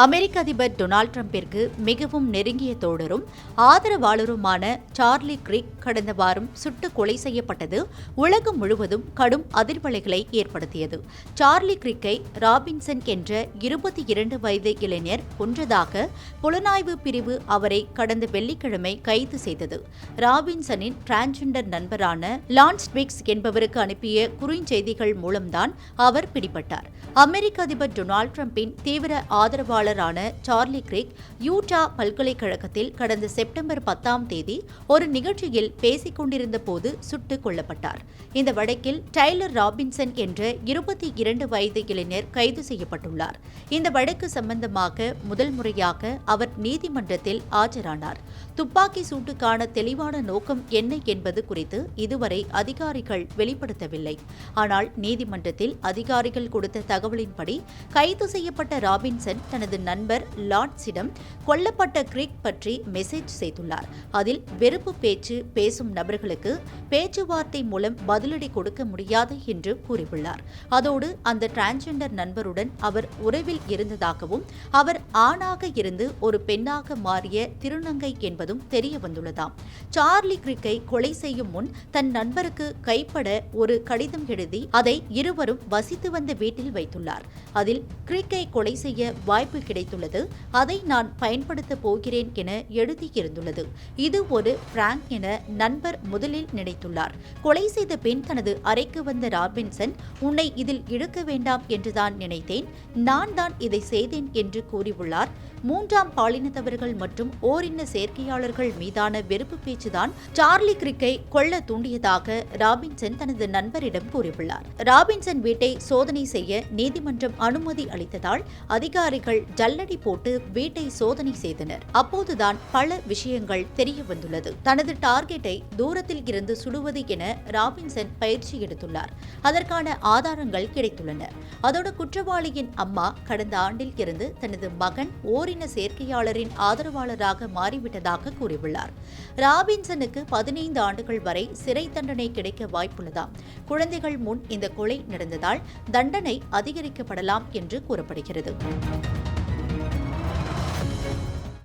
அமெரிக்க அதிபர் டொனால்ட் ட்ரம்பிற்கு மிகவும் நெருங்கிய தோழரும் ஆதரவாளருமான சார்லி கிரிக் கடந்த வாரம் சுட்டு கொலை செய்யப்பட்டது உலகம் முழுவதும் கடும் அதிர்வலைகளை ஏற்படுத்தியது. சார்லி கிரிக்கை ராபின்சன் என்ற இருபத்தி இரண்டு வயது இளைஞர் கொன்றதாக புலனாய்வு பிரிவு அவரை கடந்த வெள்ளிக்கிழமை கைது செய்தது. ராபின்சனின் டிரான்ஸ்ஜெண்டர் நண்பரான லான்ஸ் விக்ஸ் என்பவருக்கு அனுப்பிய குறுஞ்செய்திகள் மூலம்தான் அவர் பிடிபட்டார். அமெரிக்க அதிபர் டொனால்ட் ட்ரம்பின் தீவிர ஆதரவாளர் ஆதரவாளரான சார்லி கிரிக் யூட்டா பல்கலைக்கழகத்தில் கடந்த செப்டம்பர் பத்தாம் தேதி ஒரு நிகழ்ச்சியில் பேசிக் கொண்டிருந்த போது சுட்டுக் கொல்லப்பட்டார். இந்த வழக்கில் டைலர் ராபின்சன் என்ற இருபத்தி இரண்டு வயது இளைஞர் கைது செய்யப்பட்டுள்ளார். இந்த வழக்கு சம்பந்தமாக முதல் முறையாக அவர் நீதிமன்றத்தில் ஆஜரானார். துப்பாக்கி சூட்டுக்கான தெளிவான நோக்கம் என்ன என்பது குறித்து இதுவரை அதிகாரிகள் வெளிப்படுத்தவில்லை. ஆனால் நீதிமன்றத்தில் அதிகாரிகள் கொடுத்த தகவலின்படி கைது செய்யப்பட்ட ராபின்சன் தனது நண்பர் லார்ட்ஸிடம் கொல்லப்பட்ட கிரிக் பற்றி மெசேஜ் செய்துள்ளார். அதில் வெறுப்பு பேச்சு பேசும் நபர்களுக்கு பேச்சுவார்த்தை மூலம் பதிலடி கொடுக்க முடியாது என்று கூறியுள்ளார். அதோடு அந்த டிரான்ஸ்ஜெண்டர் நண்பருடன் அவர் உறவில் இருந்ததாகவும் அவர் ஆணாக இருந்து ஒரு பெண்ணாக மாறிய திருநங்கை என்பதும் தெரிய வந்துள்ளதாம். சார்லி கிரிக்கை கொலை செய்யும் முன் தன் நண்பருக்கு கைப்பட ஒரு கடிதம் எழுதி அதை இருவரும் வசித்து வந்த வீட்டில் வைத்துள்ளார். அதில் கிரிக்கை கொலை செய்ய வாய்ப்பு கிடைத்துள்ளது. அதை நான் பயன்படுத்தப் போகிறேன் என எழுதியிருந்துள்ளது. இது ஒரு பிராங்க் என நண்பர் முதலில் நினைத்துள்ளார். கொலை செய்த பின் தனது அறைக்கு வந்த ராபின்சன் உன்னை இதில் இழுக்க வேண்டாம் என்றுதான் நினைத்தேன். நான் தான் இதை செய்தேன் என்று கூறியுள்ளார். மூன்றாம் பாலினத்தவர்கள் மற்றும் ஓரின சேர்க்கையாளர்கள் மீதான வெறுப்பு பேச்சுதான் சார்லி கிரிக்கை கொல்ல தூண்டியதாக ராபின்சன் தனது நண்பரிடம் கூறியுள்ளார். ராபின்சன் வீட்டை சோதனை செய்ய நீதிமன்றம் அனுமதி அளித்ததால் அதிகாரிகள் ஜல்லடி போட்டு வீட்டை சோதனை செய்தனர். அப்போதுதான் பல விஷயங்கள் தெரிய வந்துள்ளது. தனது டார்கெட்டை தூரத்தில் இருந்து சுடுவது என ராபின்சன் பயிற்சி எடுத்துள்ளார். அதற்கான ஆதாரங்கள் கிடைத்துள்ளன. அதோடு குற்றவாளியின் அம்மா கடந்த ஆண்டில் இருந்து தனது மகன் ஓரின சேர்க்கையாளரின் ஆதரவாளராக மாறிவிட்டதாக கூறியுள்ளார். ராபின்சனுக்கு பதினைந்து ஆண்டுகள் வரை சிறை தண்டனை கிடைக்க வாய்ப்புள்ளதாம். குழந்தைகள் முன் இந்த கொலை நடந்ததால் தண்டனை அதிகரிக்கப்படலாம் என்று கூறப்படுகிறது.